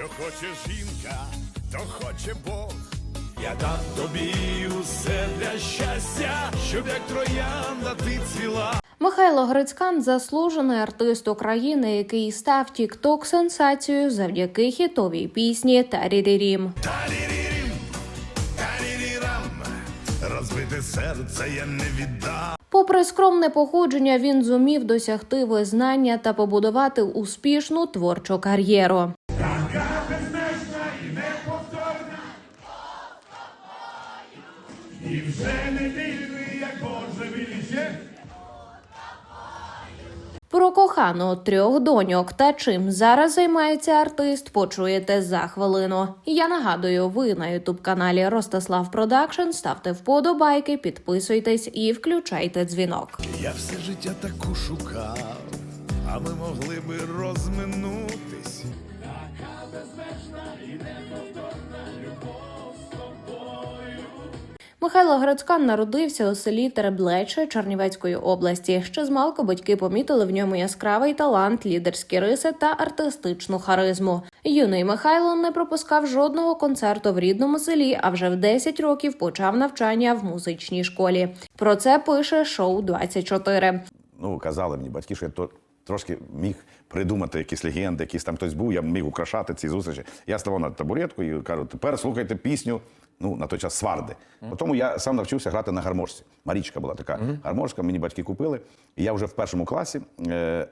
Що хоче жінка, то хоче Бог. Я дам тобі усе для щастя, щоб як троянда ти цвіла. Михайло Грицькан заслужений артист України, який став тікток сенсацією завдяки хітовій пісні Тарірірім. Тарірірім, тарірірам, розбите серце я не віддам. Попри скромне походження, він зумів досягти визнання та побудувати успішну творчу кар'єру. Вже не вільний, як Боже віліще. Про кохану трьох доньок та чим зараз займається артист, почуєте за хвилину. Я нагадую, ви на ютуб каналі Ростислав Продакшн. Ставте вподобайки, підписуйтесь і включайте дзвінок. Я все життя таку шукав, а ми могли би розминутись. Михайло Грицькан народився у селі Тереблече Чернівецької області. Ще змалку батьки помітили в ньому яскравий талант, лідерські риси та артистичну харизму. Юний Михайло не пропускав жодного концерту в рідному селі, а вже в 10 років почав навчання в музичній школі. Про це пише шоу 24 ну, казали мені батьки, що я то, трошки міг придумати якісь легенди, якісь там хтось був, я міг украшати ці зустрічі. Я ставав на табуретку і кажу, тепер слухайте пісню. Ну, на той час сварди. Тому я сам навчився грати на гармошці. Марічка була така гармошка, мені батьки купили. І я вже в першому класі, е,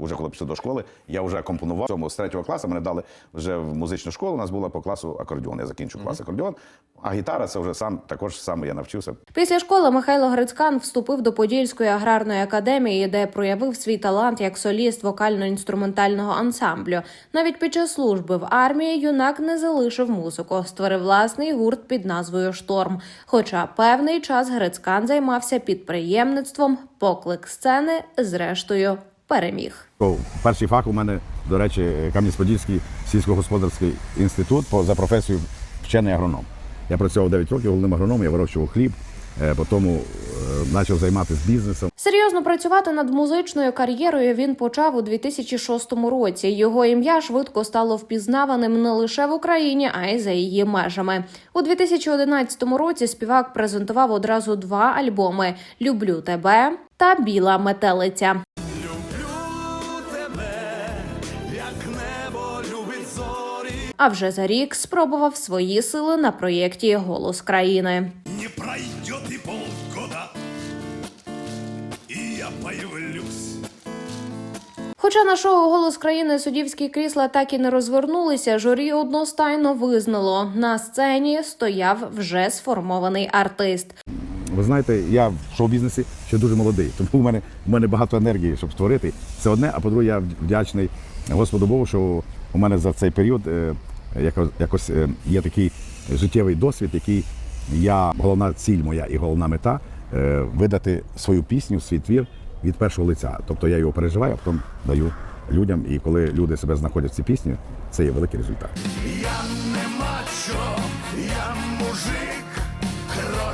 вже коли пішов до школи, я вже компонував. Цьому з третього класу мене дали вже в музичну школу. У нас була по класу акордіон. Я закінчив клас акордіон. А гітара це вже сам також саме я навчився. Після школи Михайло Грицькан вступив до Подільської аграрної академії, де проявив свій талант як соліст вокально-інструментального ансамблю. Навіть під час служби в армії юнак не залишив музику, створив власний гурт під назвою Шторм. Хоча певний час Грицькан займався підприємництвом, поклик сцени, зрештою, переміг. Перший фах у мене, до речі, Кам'янець-Подільський сільськогосподарський інститут по- за професією вчений агроном. Я працював 9 років головним агрономом, я вирощував хліб, е, потім е, почав займатися бізнесом. Серйозно працювати над музичною кар'єрою він почав у 2006 році. Його ім'я швидко стало впізнаваним не лише в Україні, а й за її межами. У 2011 році співак презентував одразу два альбоми: Люблю тебе та Біла метелиця. А вже за рік спробував свої сили на проєкті Голос країни. Не пройдет и полгода, и я появлюсь. Хоча на шоу голос країни суддівські крісла так і не розвернулися, журі одностайно визнало на сцені стояв вже сформований артист. Ви знаєте, я в шоу-бізнесі ще дуже молодий, тому в мене, в мене багато енергії, щоб створити. Це одне, а по-друге, я вдячний Господу Богу, що у мене за цей період е, якось, е, є такий життєвий досвід, який я, головна ціль моя і головна мета е, видати свою пісню, свій твір від першого лиця. Тобто я його переживаю, а потім даю людям. І коли люди себе знаходять в цій пісні, це є великий результат. Я не мачо, я мужик,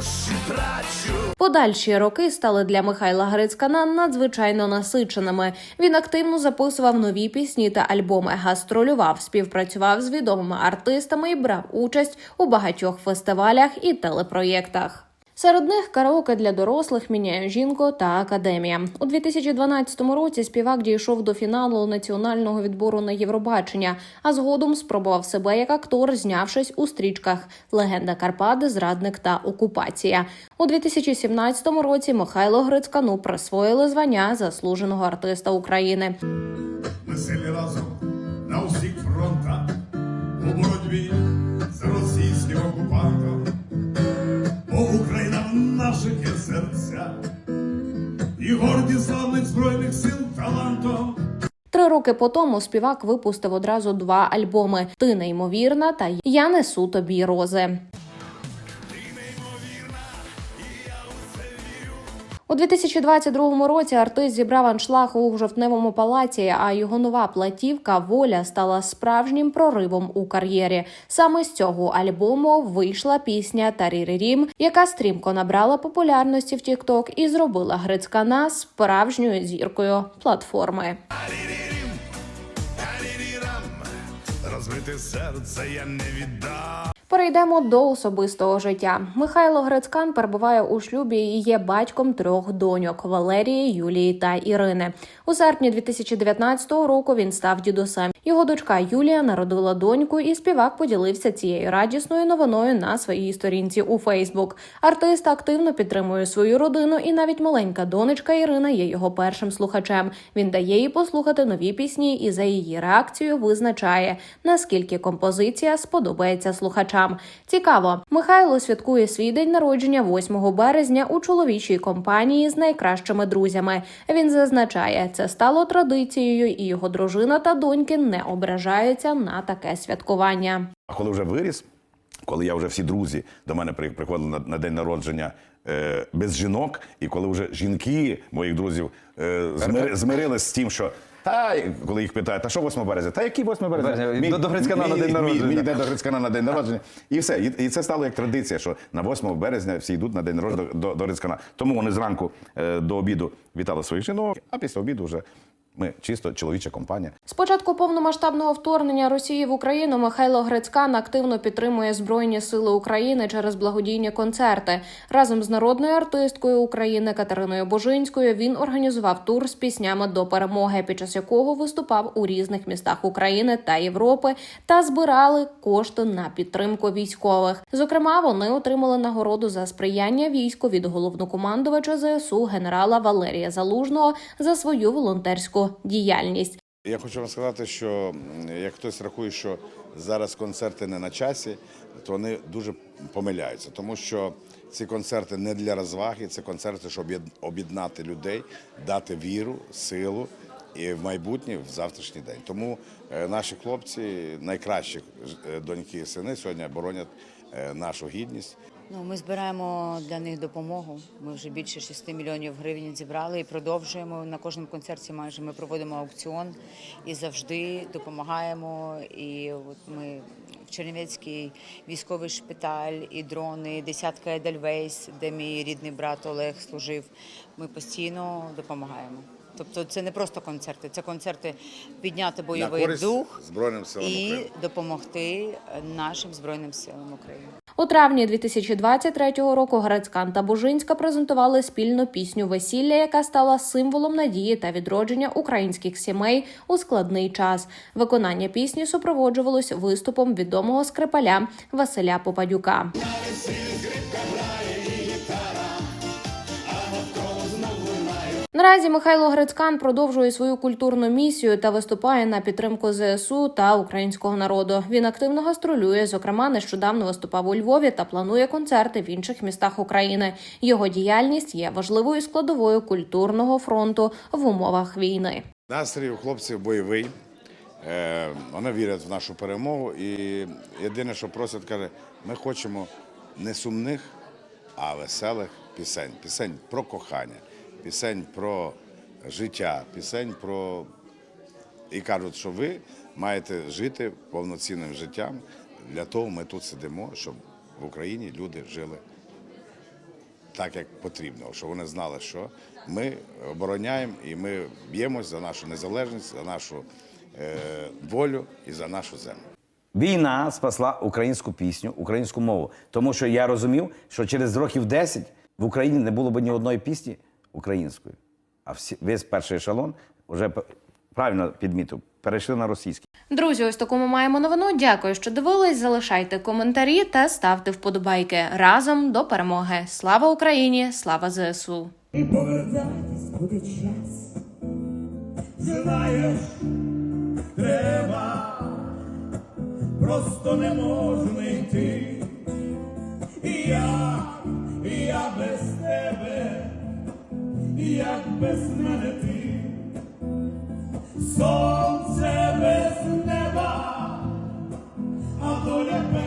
гроші трачу. Подальші роки стали для Михайла Грицькана надзвичайно насиченими. Він активно записував нові пісні та альбоми, гастролював, співпрацював з відомими артистами і брав участь у багатьох фестивалях і телепроєктах. Серед них караоке для дорослих міняє жінку та академія. У 2012 році співак дійшов до фіналу національного відбору на Євробачення, а згодом спробував себе як актор, знявшись у стрічках Легенда Карпат, Зрадник та Окупація. У 2017 році Михайло Грицькану присвоїли звання заслуженого артиста України. Ми сильні разом на усіх фронтах у боротьбі з російським окупантом. І самих збройних сил талантом. Три роки по тому співак випустив одразу два альбоми: Ти неймовірна та Я несу тобі рози. У 2022 році артист зібрав аншлаг у жовтневому палаці, а його нова платівка Воля стала справжнім проривом у кар'єрі. Саме з цього альбому вийшла пісня Тарірірім, яка стрімко набрала популярності в TikTok і зробила Грицькана справжньою зіркою платформи. Розбите серце я не віддам. Перейдемо до особистого життя. Михайло Грицькан перебуває у шлюбі і є батьком трьох доньок Валерії, Юлії та Ірини. У серпні 2019 року він став дідусем. Його дочка Юлія народила доньку, і співак поділився цією радісною новиною на своїй сторінці у Фейсбук. Артист активно підтримує свою родину, і навіть маленька донечка Ірина є його першим слухачем. Він дає їй послухати нові пісні і за її реакцією визначає, наскільки композиція сподобається слухачам. Цікаво, Михайло святкує свій день народження 8 березня у чоловічій компанії з найкращими друзями. Він зазначає, це стало традицією, і його дружина та доньки не ображаються на таке святкування. А коли вже виріс, коли я вже всі друзі до мене приходили на, на день народження е, без жінок, і коли вже жінки моїх друзів е, змир, змирились з тим, що. Та коли їх питають, та що 8 березня? Та який 8 березня? Березня, до- до Грицькана на день народження. Мій, йде до Грицькана на день народження. І все. І, і це стало як традиція, що на 8 березня всі йдуть на день народження до, до, до Грицькана. Тому вони зранку е, до обіду вітали своїх жінок, а після обіду вже ми чисто чоловіча компанія. З початку повномасштабного вторгнення Росії в Україну Михайло Грицькан активно підтримує Збройні Сили України через благодійні концерти. Разом з народною артисткою України Катериною Божинською він організував тур з піснями до перемоги, під час якого виступав у різних містах України та Європи та збирали кошти на підтримку військових. Зокрема, вони отримали нагороду за сприяння війську від головнокомандувача ЗСУ генерала Валерія Залужного за свою волонтерську діяльність. Я хочу вам сказати, що як хтось рахує, що зараз концерти не на часі, то вони дуже помиляються, тому що ці концерти не для розваги, це концерти, щоб об'єднати людей, дати віру, силу і в майбутнє, в завтрашній день. Тому е, наші хлопці, найкращі е, доньки і сини, сьогодні боронять е, нашу гідність. Ну, ми збираємо для них допомогу. Ми вже більше 6 мільйонів гривень зібрали і продовжуємо на кожному концерті. Майже ми проводимо аукціон і завжди допомагаємо. І от ми в Чернівецький військовий шпиталь, і дрони, десятка Едельвейс, де мій рідний брат Олег служив. Ми постійно допомагаємо. Тобто це не просто концерти, це концерти підняти бойовий дух Збройним силам і допомогти нашим збройним силам України. У травні 2023 року Грецькан та Бужинська презентували спільну пісню Весілля, яка стала символом надії та відродження українських сімей у складний час. Виконання пісні супроводжувалось виступом відомого скрипаля Василя Попадюка. Наразі Михайло Грицькан продовжує свою культурну місію та виступає на підтримку ЗСУ та українського народу. Він активно гастролює. Зокрема, нещодавно виступав у Львові та планує концерти в інших містах України. Його діяльність є важливою складовою культурного фронту в умовах війни. Настрій у хлопців бойовий. Е, Вони вірять в нашу перемогу. І єдине, що просять, каже, ми хочемо не сумних, а веселих пісень. Пісень про кохання, пісень про життя, пісень про. І кажуть, що ви маєте жити повноцінним життям. Для того ми тут сидимо, щоб в Україні люди жили так, як потрібно, щоб вони знали, що ми обороняємо і ми б'ємось за нашу незалежність, за нашу е, волю і за нашу землю. Війна спасла українську пісню, українську мову. Тому що я розумів, що через років 10 в Україні не було б ні одної пісні української. А всі, весь перший ешелон вже правильно підмітив, перейшли на російський. Друзі, ось таку ми маємо новину. Дякую, що дивились. Залишайте коментарі та ставте вподобайки. Разом до перемоги. Слава Україні! Слава ЗСУ! І повертатись буде час. Знаєш, треба, просто не можна йти. І я, і я без тебе, як без мене ти, сонце без неба, а доля без.